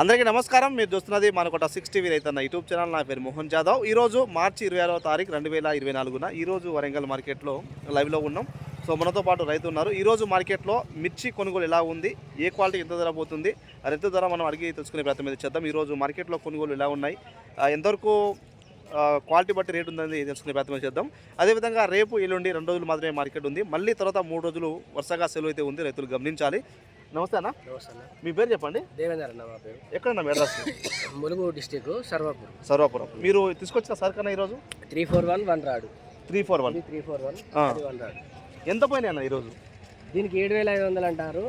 అందరికీ నమస్కారం. మీరు చూస్తున్నది మనకొట సిక్స్ టీవీ రైతన్న యూట్యూబ్ ఛానల్. నా పేరు మోహన్ జాదవ్. ఈరోజు మార్చి ఇరవై ఆరవ తారీఖు రెండు వేల ఇరవై నాలుగున ఈరోజు వరంగల్ మార్కెట్లో లైవ్లో ఉన్నాం. సో మనతో పాటు రైతు ఉన్నారు. ఈరోజు మార్కెట్లో మిర్చి కొనుగోలు ఎలా ఉంది? ఏ క్వాలిటీ ఎంత ధర పోతుంది? రైతు ధర మనం అడిగి తెలుసుకునే ప్రయత్నం మీద చేద్దాం. ఈరోజు మార్కెట్లో కొనుగోలు ఎలా ఉన్నాయి? ఎంతవరకు క్వాలిటీ బట్టి రేట్ ఉందని తెలుసుకునే ప్రయత్నం చేద్దాం. అదేవిధంగా రేపు ఎల్లుండి రెండు రోజులు మాత్రమే మార్కెట్ ఉంది. మళ్ళీ తర్వాత మూడు రోజులు వరుసగా సెలవు అయితే ఉంది. రైతులు గమనించాలి. నమస్తే అన్న నమస్తే అన్న మీ పేరు చెప్పండి? దేవేందర్ అన్న మా పేరు. ఎక్కడన్నా మీ అడ్రస్? ములుగు డిస్టిక్ సర్వాపూర్. సర్వాపురం. మీరు తీసుకొచ్చిన సరుకన్నా ఈరోజు? త్రీ ఫోర్ వన్ వన్ రాడు. Three four one. Three four one one రాడు. ఎంత పోయినాయి అన్న ఈరోజు? దీనికి ఏడు వేల ఐదు వందలు అంటారు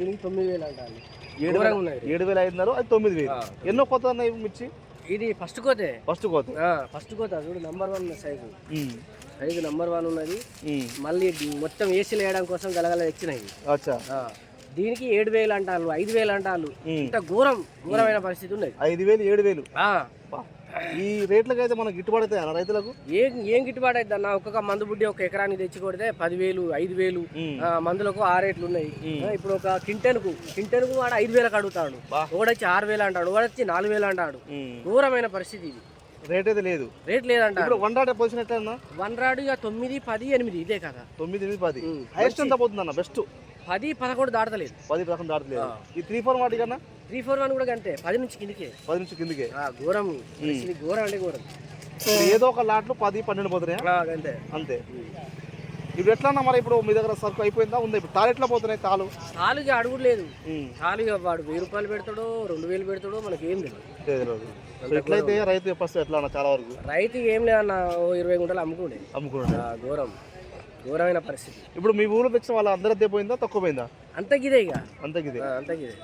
దీనికి తొమ్మిది వేలు అంటారు. ఏడు వేల ఉన్నాయి ఏడు వేల ఐదున్నర అది తొమ్మిది వేలు. ఎన్నో కొత్త అన్న ఇవి మిర్చి? ఇది ఫస్ట్ కోతే. ఫస్ట్ కోత. ఫస్ట్ కోత చూడు number one size size number one ఉన్నది. మళ్ళీ మొత్తం ఏసీలు వేయడం కోసం గలగల తెచ్చినాయి. అచ్చా. దీనికి ఏడు వేలు అంటారు ఐదు వేలు అంటారు ఇంత ఘోరం ఘోరమైన పరిస్థితి ఉన్నది. ఐదు వేలు ఏడు వేలు. ఈ రేట్లకి అయితే మనకు గిట్టుబడి అవుతాయి రైతులకు? ఏం ఏం గిట్టుబాటు అవుతుంది అన్న? ఒక్కొక్క మందు బుడ్డి ఒక ఎకరానికి తెచ్చి కొడితే పదివేలు ఐదు వేలు మందులకు ఆ రేట్లు ఉన్నాయి. ఇప్పుడు ఒక కింటెన్కు కింటెన్కు వాడు ఐదు వేలకు అడుగుతాడు. బా. ఒకడొచ్చి ఆరు వేలు అంటాడు ఒకడొచ్చి నాలుగు వేలు అంటాడు. ఘోరమైన పరిస్థితి ఇది. రేట్ అయితే లేదు. రేట్ ఇప్పుడు వన్ డాట్ పొజిషన్ ఎట్లా వన్ రాడు ఇక తొమ్మిది పది ఎనిమిది ఇదే కదా. తొమ్మిది ఎనిమిది పది. హైయెస్ట్ ఎంత పోతుంది అన్న బెస్ట్ పది పదకొండు దాటలేదు పది ప్రకారం దాటలేదు. ఈ త్రీ ఫోర్ వాటి కన్నా? త్రీ ఫోర్ వన్ కూడా అంతే. పది నుంచి కిందికే. పది నుంచి కిందికే. ఆ, ఘోరం. ఘోరం అంటే ఘోరం. ఏదో ఒక లాట్లు పది పన్నెండు పోతున్నాయా? అంతే. అంతే. ఇప్పుడు ఎట్లా అన్న మరి ఇప్పుడు మీ దగ్గర సరుకు అయిపోయిందా? ఉందా? ఇప్పుడు తాలు ఎట్లా పోతున్నాయి తాలు? తాలుగా అడుగు లేదు. తాలుగా వాడు వెయ్యి రూపాయలు పెడతాడో రెండు వేలు పెడతాడో మనకి ఏం సో ఎట్లయితే రైతు చెప్పేస్తే ఎట్లా అన్న చాలా వరకు? రైతు ఏం లేదన్న ఇరవై గుంటలు అమ్ముకుండే. అమ్ముకున్నాడు ఆ, ఘోరం. ఘోరమైన పరిస్థితి. ఇప్పుడు మీ ఊర్లో తెచ్చిన వాళ్ళ అందరూ పోయిందా? తక్కువ పోయిందా? అంతకిదే ఇక. అంతకిదే. ఆ, అంతకిదే.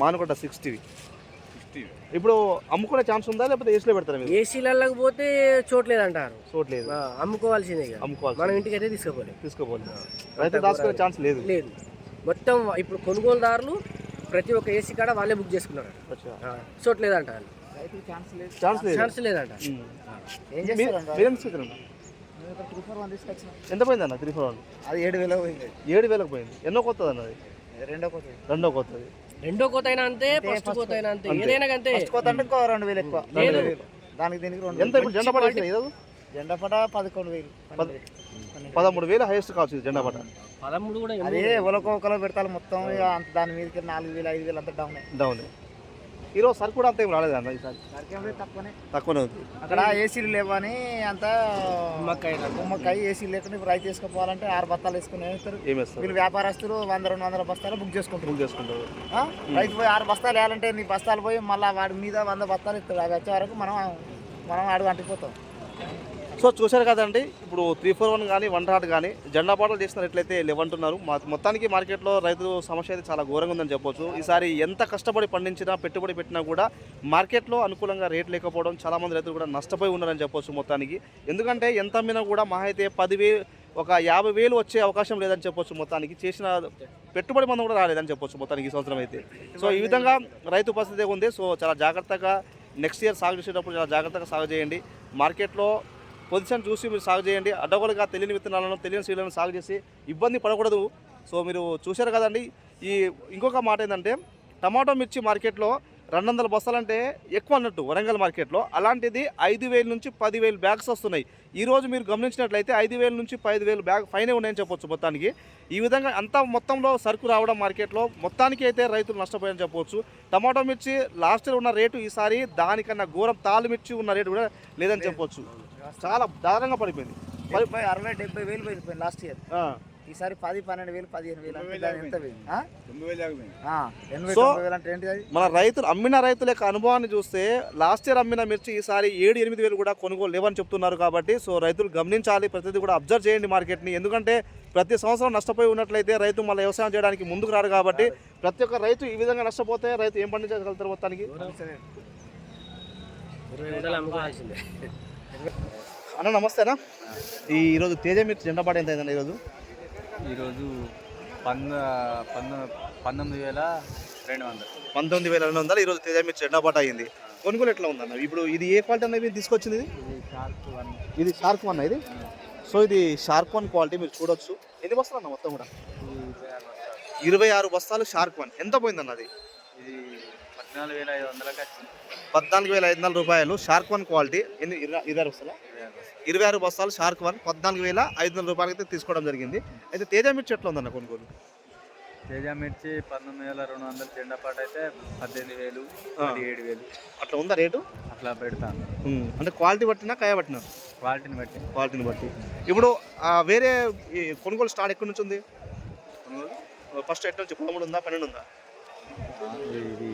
మానుకుంటా సిక్స్ టీవీ ఇప్పుడు అమ్ముకునే ఛాన్స్ ఉందా? లేకపోతే ఏసీలో పెడతారా మీరు? ఏసీలలోకి పోతే చోట్లేదంటారు. చూడలేదు ఆ, అమ్ముకోవాల్సిందే ఇక. అమ్ముకోవాలి మనం ఇంటికి అయితే తీసుకోపోలేదు. తీసుకోపోలేదు రైతు దాచుకునే ఛాన్స్ లేదు. లేదు. మొత్తం ఇప్పుడు కొనుగోలుదారులు ప్రతి ఒక్క ఏసీ కాడ వాళ్ళే బుక్ చేసుకున్నారు. చోట్లేదంటారు. ఛాన్స్ లేదు. ఛాన్స్ లేదంట మీరేం తీసుకొచ్చారు ఎంత పోయింది అన్న త్రీ ఫోర్ వన్ అది ఏడు వేల పోయింది. ఏడు వేలకు పోయింది. ఎన్నో కొత్తది అన్నది రెండో కొత్త రెండో కొత్తది. రెండో కోత అయినా అంతే ఫస్ట్ కోత అయినా అంతే. ఏదైనా అంతే ఫస్ట్ కొత్త అంటే ఇంకో రెండు వేలు ఎక్కువ. లేదు. దానికి దీనికి రెండు ఎంత ఇప్పుడు జెండా పట? జెండా పట పదకొండు వేలు. పద- పదమూడు వేలు హైయెస్ట్ కావచ్చు ఇది జెండా పట. పదమూడు కూడా అదే ఒకరికి ఒకరు పెడతారు మొత్తం దాని మీదకి నాలుగు వేలు ఐదు వేలు అంత డౌన్ డౌన్ ఈరోజు సరుకు కూడా అంత ఏం రాలేదు అన్న ఈసారి? తక్కువనే. ఉంది. అక్కడ ఏసీలు లేవని అంత గుమ్మకాయ ఏసీలు లేకుండా ఇప్పుడు రైతు వేసుకోవాలంటే ఆరు బత్తాలు వేసుకుని వేస్తారు వీళ్ళు వ్యాపారస్తులు వంద రెండు వందల బస్తాలు బుక్ చేసుకుంటారు. బుక్ చేసుకుంటారు. ఆ? రైతు పోయి ఆరు బస్తాలు వేయాలంటే నీ బస్తాలు పోయి మళ్ళీ వాడి మీద వంద బస్తాలు ఇస్తాడు. అది వచ్చే వరకు మనం మనం అడుగు అంటిపోతాం సో చూశారు కదండి ఇప్పుడు త్రీ ఫోర్ వన్ కానీ వన్ హాట్ కానీ జెండా పాటలు చేసినట్లయితే లేవంటున్నారు మా- మొత్తానికి మార్కెట్లో రైతు సమస్య అయితే చాలా ఘోరంగా ఉందని చెప్పొచ్చు. ఈసారి ఎంత కష్టపడి పండించినా పెట్టుబడి పెట్టినా కూడా మార్కెట్లో అనుకూలంగా రేట్ లేకపోవడం చాలామంది రైతులు కూడా నష్టపోయి ఉన్నారని చెప్పొచ్చు మొత్తానికి. ఎందుకంటే ఎంత అమ్మినా కూడా మహా అయితే పదివేలు ఒక యాభై వేలు వచ్చే అవకాశం లేదని చెప్పొచ్చు మొత్తానికి. చేసిన పెట్టుబడి మనం కూడా రాలేదని చెప్పొచ్చు మొత్తానికి ఈ సంవత్సరం అయితే. సో ఈ విధంగా రైతు పరిస్థితి ఉంది సో చాలా జాగ్రత్తగా నెక్స్ట్ ఇయర్ సాగు చేసేటప్పుడు చాలా జాగ్రత్తగా సాగు చేయండి. మార్కెట్లో పొజిషన్ చూసి మీరు సాగు చేయండి. అడ్డగోలుగా తెలియని విత్తనాలను తెలియని సీడ్లను సాగు చేసి ఇబ్బంది పడకూడదు. సో మీరు చూశారు కదండి. ఈ ఇంకొక మాట ఏంటంటే టమాటో మిర్చి మార్కెట్లో రెండు వందల బస్తాలంటే ఎక్కువ అన్నట్టు వరంగల్ మార్కెట్లో. అలాంటిది ఐదు వేల నుంచి పదివేలు బ్యాగ్స్ వస్తున్నాయి. ఈరోజు మీరు గమనించినట్లయితే ఐదు వేల నుంచి పది వేలు బ్యాగ్ ఫైనే ఉన్నాయని చెప్పొచ్చు మొత్తానికి. ఈ విధంగా అంత మొత్తంలో సరుకు రావడం మార్కెట్లో మొత్తానికి అయితే రైతులు నష్టపోయారని చెప్పవచ్చు టమాటో మిర్చి లాస్ట్ ఇయర్ ఉన్న రేటు ఈసారి దానికన్నా ఘోరం తాలు మిర్చి ఉన్న రేటు కూడా లేదని చెప్పొచ్చు. చాలా దారుణంగా పడిపోయింది. డెబ్బై అరవై డెబ్బై వేలు పోయిపోయింది లాస్ట్ ఇయర్ ఆ. ఈసారి పది పన్నెండు వేలు పదిహేను వేలు ఎంత మన రైతులు అమ్మిన రైతుల యొక్క అనుభవాన్ని చూస్తే లాస్ట్ ఇయర్ అమ్మిన మిర్చి ఈసారి ఏడు ఎనిమిది వేలు కూడా కొనుగోలు లేవని చెప్తున్నారు కాబట్టి సో రైతులు గమనించాలి ప్రతిదీ కూడా అబ్జర్వ్ చేయండి మార్కెట్ని ఎందుకంటే ప్రతి సంవత్సరం నష్టపోయి ఉన్నట్లయితే రైతు మళ్ళీ వ్యవసాయం చేయడానికి ముందుకు రాడు కాబట్టి ప్రతి ఒక్క రైతు ఈ విధంగా నష్టపోతే రైతు ఏం పండించగలుగుతారు మొత్తానికి? అన్న నమస్తేనా? ఈ ఈరోజు తేజ మిర్చి జెండా పాట ఎంత అయిందన్న ఈరోజు? ఈరోజు పంద పంద పంతొమ్మిది వేల రెండు వందలు. పంతొమ్మిది వేల రెండు వందలు. ఈరోజు తేజ మిర్చి జెండా పాట అయింది. కొనుగోలు ఎట్లా ఉందన్న? ఇప్పుడు ఇది ఏ క్వాలిటీ అనేది తీసుకొచ్చింది ఇది? ఇది షార్ప్ వన్ ఇది షార్క్ వన్ ఇది? సో ఇది షార్క్ వన్ క్వాలిటీ మీరు చూడొచ్చు. ఎన్ని బస్తాలు అన్న మొత్తం కూడా? ఇరవై ఆరు బస్తాలు. షార్క్ వన్ ఎంత పోయిందన్న అది? పద్నాలుగు వేల ఐదు వందలకి వచ్చింది. పద్నాలుగు వేల ఐదు వందల రూపాయలు షార్క్ వన్ క్వాలిటీ. ఎన్ని ఇరవై ఆరు బస్తాలా? ఇరవై ఆరు బస్తాలు షార్క్ వన్ పద్నాలుగు వేల ఐదు వందల రూపాయలకి అయితే తీసుకోవడం జరిగింది. అయితే తేజ మిర్చి ఎట్లా ఉందన్న కొనుగోలు? తేజ మిర్చి పంతొమ్మిది వేల రెండు వందలు జెండా పాట అయితే పద్దెనిమిది వేలు. పదిహేడు వేలు. అట్లా ఉందా రేటు? అట్లా పెడతాను అంటే క్వాలిటీ బట్టినా కాయ పట్టినా క్వాలిటీని బట్టి. క్వాలిటీని బట్టి. ఇప్పుడు వేరే కొనుగోలు స్టార్ట్ ఎక్కడి నుంచి ఉంది? ఫస్ట్ ఎట్లా నుంచి పదమూడు ఉందా? పన్నెండు ఉందా? ఇది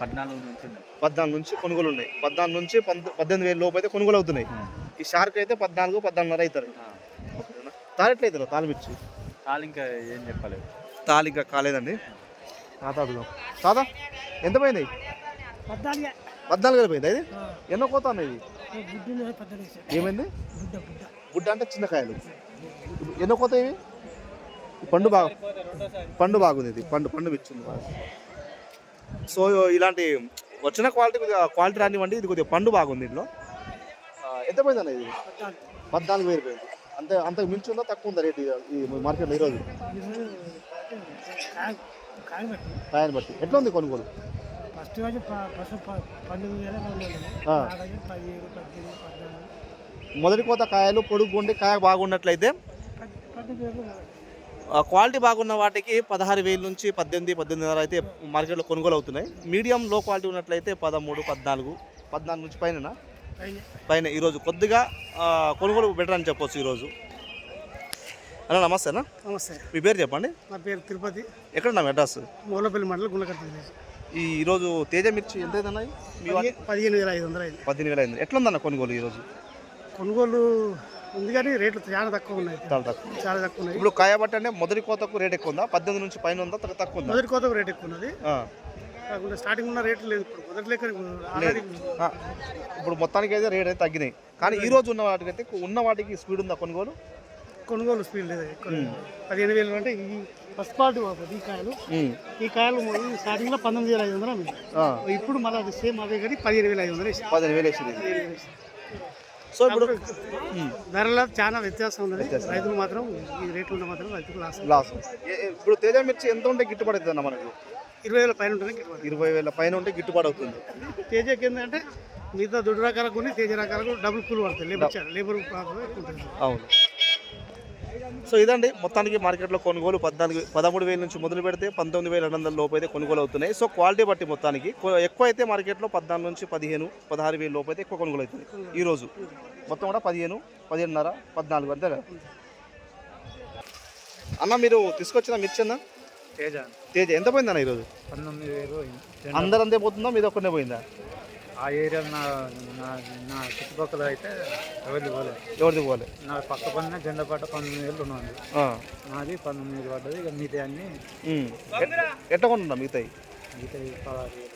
పద్నాలుగు నుంచి ఉంది. పద్నాలుగు నుంచి కొనుగోలు ఉన్నాయి. పద్నాలుగు నుంచి పంద పద్దెనిమిది వేల లోపు అయితే కొనుగోలు అవుతున్నాయి. ఈ షార్క్ అయితే పద్నాలుగు పద్నాలుగున్నర అవుతారు. ఆ. తాళెట్లు అవుతారు తాళమిర్చి తాళ్ళు ఇంకా ఏం చెప్పలేదు. తాళి ఇంకా కాలేదండి. తాత అడుగుదాం తాత ఎంత పోయినాయి? పద్నాలుగు. వేలు పోయింది అది ఎన్నో కోత అన్నది ఏమైంది? గుడ్డ అంటే చిన్న కాయలు. ఎన్నో కోత ఇవి? పండు బాగా పండు బాగుంది ఇది. పండు పండు బాగా. సో ఇలాంటి వచ్చిన క్వాలిటీ కొద్దిగా క్వాలిటీ రానివ్వండి ఇది కొద్దిగా పండు బాగుంది దీంట్లో ఆ, ఎంత పోయింది అన్న ఇది? పద్నాలుగు వేలు పోయింది. అంతే అంతకు మించి ఉందా తక్కువ ఉందా రేటు ఈ మార్కెట్లో ఈరోజు కాయని బట్టి. ఎట్లా ఉంది కొనుగోలు? ఫస్ట్ రోజు మొదటి కోత కాయలు పొడుగు ఉండి కాయ బాగున్నట్లయితే? క్వాలిటీ బాగున్న వాటికి పదహారు వేల నుంచి పద్దెనిమిది పద్దెనిమిదిన్నర అయితే మార్కెట్లో కొనుగోలు అవుతున్నాయి. మీడియం లో క్వాలిటీ ఉన్నట్లయితే పదమూడు పద్నాలుగు పద్నాలుగు నుంచి పైన. పైన. ఈరోజు కొద్దిగా కొనుగోలు బెటర్ అని చెప్పొచ్చు ఈరోజు. అన్న నమస్తే అన్న. నమస్తే. మీ పేరు చెప్పండి. నా పేరు తిరుపతి. ఎక్కడ నా అడ్రస్? మూలపల్లి మండలం గుండకట్ట. ఈ ఈరోజు తేజ మిర్చి ఎంత అయిందన్న పదిహేను వేల ఐదు వందలు అయింది. పద్దెనిమిది వేల అయింది ఎట్లా ఉందన్న కొనుగోలు ఈరోజు? కొనుగోలు ఉంది కానీ రేట్లు చాలా తక్కువ ఉన్నాయి. చాలా తక్కువ. చాలా తక్కువ ఉన్నాయి. ఇప్పుడు కాయ బట్టి అంటే మొదటి కోతకు రేట్ ఎక్కువ ఉందా? పద్దెనిమిది నుంచి పైన ఉందా? తక్కువ- ఉందా? మొదటి కోతకు రేట్ ఎక్కువ ఉన్నది. కాకుండా స్టార్టింగ్ ఉన్న రేట్లు లేదు ఇప్పుడు. మొదటి లెక్క ఇప్పుడు మొత్తానికి అయితే రేట్ అయితే తగ్గినాయి. కానీ ఈ రోజు ఉన్న వాటికి అయితే ఉన్న వాటికి స్పీడ్ ఉందా కొనుగోలు? కొనుగోలు స్పీడ్ లేదు. పదిహేను వేలు అంటే ఈ ఫస్ట్ పార్ట్ ఈ కాయలు. ఈ కాయలు మొదలు స్టార్టింగ్లో పంతొమ్మిది వేల ఐదు వందలు ఇప్పుడు మళ్ళీ అది సేమ్ అదే కానీ పదిహేను వేల ఐదు వందలు పదిహేను వేలు వేసింది. సో ఇప్పుడు ధరలో చాలా వ్యత్యాసం ఉన్నది. రైతులు మాత్రం ఈ రేట్లు ఉంటే మాత్రం రైతులు లాస్. లాస్. ఇప్పుడు తేజ మిర్చి ఎంత ఉంటే గిట్టుబడి అవుతుంది అన్న మనకు? ఇరవై వేల పైన ఉంటుంది గిట్టుబాటు. ఇరవై వేల పైన ఉంటే గిట్టుబాటు అవుతుంది. తేజకి ఏంటంటే మిగతా దొడ్డు రకాలకు తేజ రకాలకు డబుల్ కూల్ పడుతుంది. లేబర్ లేబర్ ప్రాబ్లం అవును. సో ఇదండి మొత్తానికి మార్కెట్లో కొనుగోలు పద్నాలుగు పదమూడు వేల నుంచి మొదలు పెడితే పంతొమ్మిది వేల రెండు వందల లోపు అయితే కొనుగోలు అవుతున్నాయి. సో క్వాలిటీ బట్టి మొత్తానికి ఎక్కువ అయితే మార్కెట్లో పద్నాలుగు నుంచి పదిహేను పదహారు వేల లోపు అయితే ఎక్కువ కొనుగోలు అవుతుంది. ఈరోజు మొత్తం కూడా పదిహేను పదిహేనున్నర పద్నాలుగు అంతే కదా? అన్న మీరు తీసుకొచ్చిన మిర్చి అన్న? తేజ. తేజ. ఎంత పోయిందన్న ఈరోజు పంతొమ్మిది వేలు అయింది. అందరు అంతే పోతుందా? మీద ఒక్కనే పోయిందా? ఆ ఏరియా నా నా నా చుట్టుపక్కల అయితే ఎవరిది పోలేదు. ఎవరిది పోలే? నా పక్క పైన జెండా పాట పంతొమ్మిది వందలు. ఆ. నాది పంతొమ్మిది వేలు పడ్డది ఇక మిగతా అన్ని ఎట్లా కొంటున్నా మిగతాయి? మిగతా పదహారు వేలు.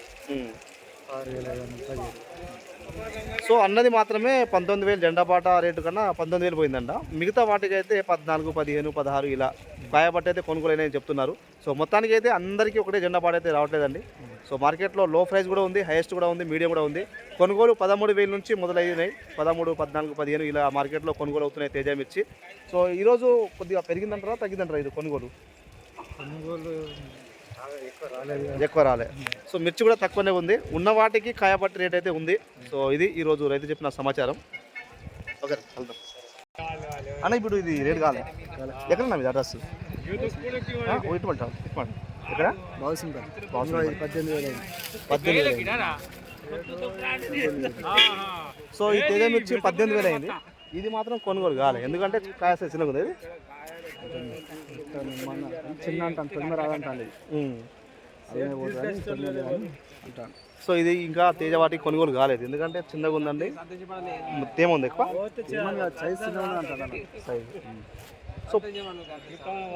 పదహారు వేల ఐదు వందలు పదిహేను సో అన్నది మాత్రమే పంతొమ్మిది వేలు జెండా పాట రేటు కన్నా పంతొమ్మిది వేలు పోయిందంట. మిగతా వాటికి అయితే పద్నాలుగు పదిహేను పదహారు ఇలా కాయబట్టి అయితే కొనుగోలు చెప్తున్నారు. సో మొత్తానికి అయితే అందరికీ ఒకటే జెండా పాట అయితే రావట్లేదండి. సో మార్కెట్లో లో ప్రైస్ కూడా ఉంది హైయెస్ట్ కూడా ఉంది మీడియం కూడా ఉంది. కొనుగోలు పదమూడు వేల నుంచి మొదలయ్యాయి పదమూడు పద్నాలుగు పదిహేను ఇలా మార్కెట్లో కొనుగోలు అవుతున్నాయి తేజ మిర్చి సో ఈరోజు కొద్దిగా పెరిగిందంటారా తగ్గిందంటారా ఇది కొనుగోలు? కొనుగోలు ఎక్కువ రాలే. సో మిర్చి కూడా తక్కువనే ఉంది. ఉన్న వాటికి కాయపట్టి రేట్ అయితే ఉంది. సో ఇది ఈరోజు రైతు చెప్పిన సమాచారం. ఓకే వెళ్దాం. అన్న ఇప్పుడు ఇది రేట్ కాలే. ఎక్కడ మీది అడ్రస్? ఇటువంటి ఇటువంటి బాగుంది పద్దెనిమిది వేలు పద్దెనిమిది. సో ఈ తేజ మిర్చి పద్దెనిమిది వేలు అయింది. ఇది మాత్రం కొనుగోలు కాలే. ఎందుకంటే కాయ చిన్నగా ఉంది చిన్న అంటాను తొందర రాదంటాను ఉమ్. సో ఇది ఇంకా తేజ వాటికి కొనుగోలు కాలేదు. ఎందుకంటే చిన్నగా ఉందండి తేమ ఉంది ఎక్కువ. సైజ్. సో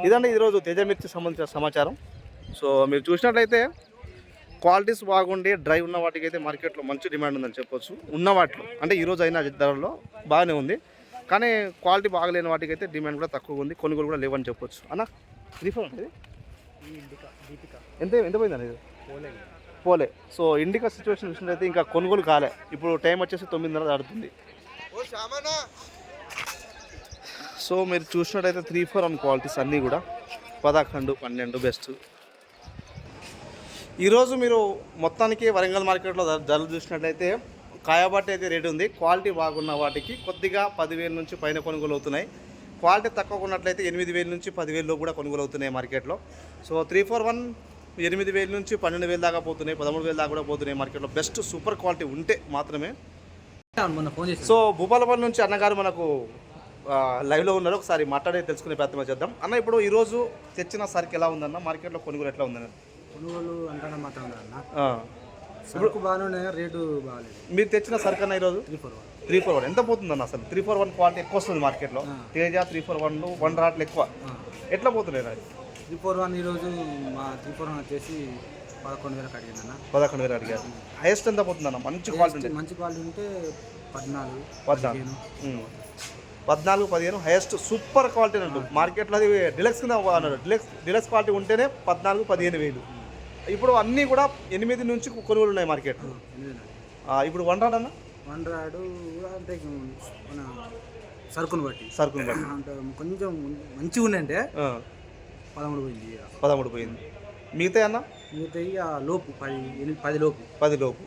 ఇదండి ఈరోజు తేజ మిర్చి సంబంధించిన సమాచారం. సో మీరు చూసినట్లయితే క్వాలిటీస్ బాగుండి డ్రై ఉన్న వాటికి అయితే మార్కెట్లో మంచి డిమాండ్ ఉందని చెప్పొచ్చు. ఉన్న వాటిలో అంటే ఈరోజు అయిన ధరలో బాగానే ఉంది. కానీ క్వాలిటీ బాగలేని వాటికి అయితే డిమాండ్ కూడా తక్కువ ఉంది కొనుగోలు కూడా లేవని చెప్పొచ్చు. అన్న రీఫర్ ఇది? ఎంత ఎంత పోయిందండి ఇది? పోలే. సో ఇండికా సిచ్యువేషన్ చూసినట్లయితే ఇంకా కొనుగోలు కాలే. ఇప్పుడు టైం వచ్చేసి తొమ్మిదిన్నర దాడుతుంది సో మీరు చూసినట్టయితే త్రీ ఫోర్ వన్ క్వాలిటీస్ అన్నీ కూడా. పదకొండు పన్నెండు బెస్ట్. ఈరోజు మీరు మొత్తానికి వరంగల్ మార్కెట్లో ధరలు చూసినట్లయితే కాయబాటి అయితే రేటు ఉంది. క్వాలిటీ బాగున్న వాటికి కొద్దిగా పదివేల నుంచి పైన కొనుగోలు అవుతున్నాయి. క్వాలిటీ తక్కువ ఉన్నట్లయితే ఎనిమిది వేల నుంచి పదివేలలో కూడా కొనుగోలు అవుతున్నాయి మార్కెట్లో. సో త్రీ ఫోర్ వన్ ఎనిమిది వేల నుంచి పన్నెండు వేల దాకా పోతున్నాయి. పదమూడు వేల దాకా కూడా పోతున్నాయి మార్కెట్లో. బెస్ట్ సూపర్ క్వాలిటీ ఉంటే మాత్రమే. సో భూపాలపల్లి నుంచి అన్నగారు మనకు లైవ్లో ఉన్నారు. ఒకసారి మాట్లాడే తెలుసుకునే ప్రయత్నం చేద్దాం. అన్న ఇప్పుడు ఈరోజు తెచ్చిన సరికి ఎలా ఉందన్న మార్కెట్లో కొనుగోలు ఎట్లా ఉందన్నది. కొనుగోలు అంటానే. సరుకు బాగానే రేటు బాగాలేదు. మీరు తెచ్చిన సరుకు అన్న ఈరోజు? Three four one three four one ఎంత పోతుందన్న అసలు? త్రీ ఫోర్ వన్ క్వాలిటీ ఎక్కువ వస్తుంది మార్కెట్లో Teja three four one one రాట్లు ఎక్కువ. ఎట్లా పోతున్నాయి అది త్రీ ఫోర్ వన్ ఈరోజు మా త్రీ ఫోర్ వన్ వచ్చేసి పదకొండు వేలకు అడిగింది అన్న పదకొండు వేలు అడిగారు. హైయెస్ట్ ఎంత పోతుందన్న? మంచి క్వాలిటీ మంచి క్వాలిటీ ఉంటే పద్నాలుగు పద్నాలుగు. పద్నాలుగు పదిహేను హైయెస్ట్ సూపర్ క్వాలిటీ అంటూ మార్కెట్లో అది డిలక్స్ కింద డిలక్స్ డిలక్స్ క్వాలిటీ ఉంటేనే పద్నాలుగు పదిహేను వేలు. ఇప్పుడు అన్నీ కూడా ఎనిమిది నుంచి కొనుగోలు ఉన్నాయి మార్కెట్. ఇప్పుడు వన్ రాడ్ అన్న? వన్ రాడు కూడా అంటే మన సరుకును బట్టి. సరుకుని బట్టి. అంటే కొంచెం మంచిగా ఉన్నాయంటే ఆ, పదమూడు పోయింది. పదమూడు పోయింది. మిగతా అన్న? మిగతా ఇక లోపు పది ఎనిమిది పది లోపు. పది లోపు.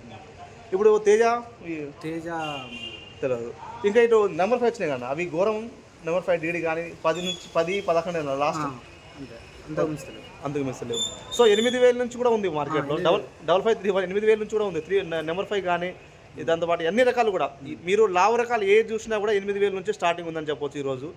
ఇప్పుడు తేజ తేజ తెలియదు ఇంకా ఇటు నెంబర్ ఫైవ్ వచ్చినాయి కదా అవి ఘోరం నెంబర్ ఫైవ్ డీడీ కానీ పది నుంచి పది పదకొండు లాస్ట్. అంతే. అంత మిస్తలేదు అందుకు మిస్ లేవు. సో ఎనిమిది వేల నుంచి కూడా ఉంది మార్కెట్లో double double five three one ఎనిమిది వేల నుంచి కూడా ఉంది. త్రీ నెంబర్ ఫైవ్ కానీ దాంతో పాటు అన్ని రకాలు కూడా. మీరు లావు రకాలు ఏ చూసినా కూడా ఎనిమిది వేల నుంచి స్టార్టింగ్ ఉందని చెప్పొచ్చు ఈరోజు.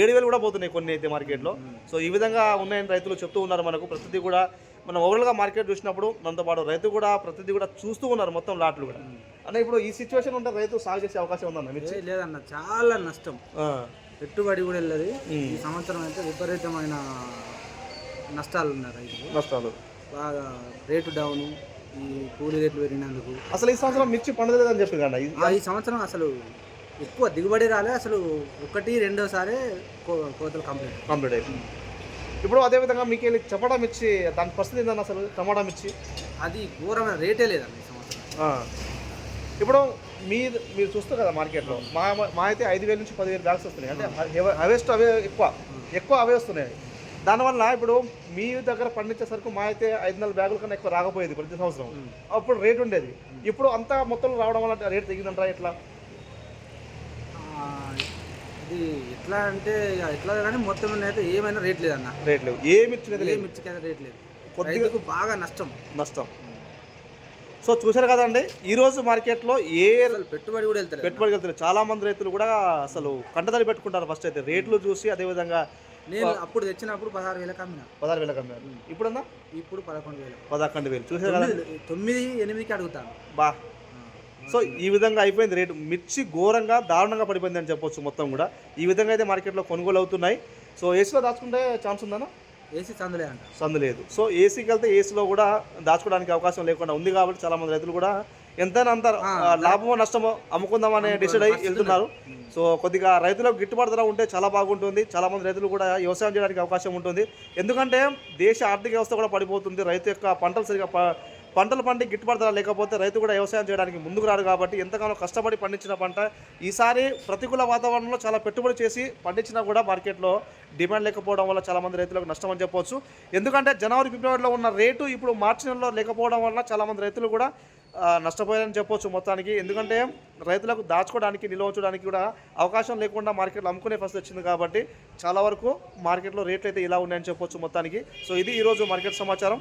ఏడు వేలు కూడా పోతున్నాయి కొన్ని అయితే మార్కెట్లో సో ఈ విధంగా ఉన్నాయని రైతులు చెప్తూ ఉన్నారు మనకు. ప్రతిదీ కూడా మనం ఓవరాల్గా మార్కెట్ చూసినప్పుడు దాంతో పాటు రైతు కూడా ప్రతిదీ కూడా చూస్తూ ఉన్నారు మొత్తం లాట్లు కూడా. అన్న ఇప్పుడు ఈ సిచ్యువేషన్ ఉంటే రైతు సాగు చేసే అవకాశం ఉందన్న లేదన్న చాలా నష్టం. పెట్టుబడి కూడా వెళ్ళదు. ఈ సంవత్సరం అయితే విపరీతమైన నష్టాలు ఉన్నాయి రైతులు. నష్టాలు. బాగా రేటు డౌన్ ఈ కూలీ రేట్లు పెరిగినందుకు. అసలు ఈ సంవత్సరం మిర్చి పండలేదని చెప్పి కదా ఆ, ఈ సంవత్సరం అసలు ఎక్కువ దిగుబడి రాలే అసలు ఒకటి రెండోసారి కో- కోతలు కంప్లీట్ కంప్లీట్ అయిపోయింది. ఇప్పుడు అదేవిధంగా మీకు వెళ్ళి చపటా మిర్చి? దాని పరిస్థితి ఏందన్న అసలు? టమాటా మిర్చి? అది ఘోరమైన రేటే లేదండి ఈ సంవత్సరం. ఆ. ఇప్పుడు మీరు మీరు చూస్తారు కదా మార్కెట్లో మా మా అయితే ఐదు వేల నుంచి పదివేలు బ్యాగ్స్ వస్తున్నాయి. అంటే హైవెస్ట్ అవే ఎక్కువ. ఎక్కువ అవే వస్తున్నాయి. దానివల్ల ఇప్పుడు మీ దగ్గర పండించే సరుకు మా అయితే ఐదు వందల బ్యాగుల కన్నా ఎక్కువ రాకపోయేది ప్రతి సంవత్సరం. అప్పుడు రేట్ ఉండేది. ఇప్పుడు అంతా మొత్తం రావడం వల్ల రేట్ తగ్గిందంటారా ఎట్లా? ఇది ఎట్లా అంటే ఎట్లా కానీ మొత్తం అయితే ఏమైనా రేట్ లేదన్న. రేట్ లేవు. ఏ మిర్చి ఏ లేదు. మిర్చికి అయితే రేట్ లేదు. కొద్దిగా- బాగా నష్టం. నష్టం. సో చూశారు కదండి ఈరోజు మార్కెట్లో ఏ పెట్టుబడి కూడా వెళ్తారు పెట్టుబడికి వెళ్తున్నారు చాలా మంది రైతులు కూడా అసలు కంటతడి పెట్టుకుంటారు ఫస్ట్ అయితే. రేట్లు చూసి అదేవిధంగా నేను అప్పుడు తెచ్చినప్పుడు పదహారు వేలకు అమ్మిన పదహారు వేలకు అమ్మారు ఇప్పుడన్నా? ఇప్పుడు పదకొండు వేలు. పదకొండు వేలు. చూసారు కదా? తొమ్మిది- ఎనిమిదికి అడుగుతాను బా. సో ఈ విధంగా అయిపోయింది రేటు. మిర్చి ఘోరంగా దారుణంగా పడిపోయింది అని చెప్పొచ్చు మొత్తం కూడా. ఈ విధంగా అయితే మార్కెట్లో కొనుగోలు అవుతున్నాయి. సో ఏసీలో దాచుకుంటే ఛాన్స్ ఉందన్నా? వేసి చందులే అంట. సందు లేదు. సో ఏసీకి వెళ్తే ఏసీలో కూడా దాచుకోవడానికి అవకాశం లేకుండా ఉంది కాబట్టి చాలా మంది రైతులు కూడా ఎంతైనా అంత లాభమో నష్టమో అమ్ముకుందామని డిసైడ్ అయ్యి వెళ్తున్నారు. సో కొద్దిగా రైతులకు గిట్టుబాటు ధర ఉంటే చాలా బాగుంటుంది. చాలా మంది రైతులు కూడా వ్యవసాయం చేయడానికి అవకాశం ఉంటుంది. ఎందుకంటే దేశ ఆర్థిక వ్యవస్థ కూడా పడిపోతుంది. రైతు యొక్క పంటలు సరిగా పంటలు పండి గిట్టుబాటు ధర లేకపోతే రైతు కూడా వ్యవసాయం చేయడానికి ముందుకు రాడు కాబట్టి ఎంతగానో కష్టపడి పండించిన పంట ఈసారి ప్రతికూల వాతావరణంలో చాలా పెట్టుబడి చేసి పండించినా కూడా మార్కెట్లో డిమాండ్ లేకపోవడం వల్ల చాలామంది రైతులకు నష్టం అని చెప్పవచ్చు ఎందుకంటే జనవరి ఫిబ్రవరిలో ఉన్న రేటు ఇప్పుడు మార్చి నెలలో లేకపోవడం వల్ల చాలామంది రైతులు కూడా నష్టపోయారని చెప్పొచ్చు మొత్తానికి. ఎందుకంటే రైతులకు దాచుకోవడానికి నిల్వ ఉంచడానికి కూడా అవకాశం లేకుండా మార్కెట్లో అమ్ముకునే పరిస్థితి వచ్చింది కాబట్టి చాలా వరకు మార్కెట్లో రేట్లు అయితే ఇలా ఉన్నాయని చెప్పొచ్చు మొత్తానికి. సో ఇది ఈరోజు మార్కెట్ సమాచారం.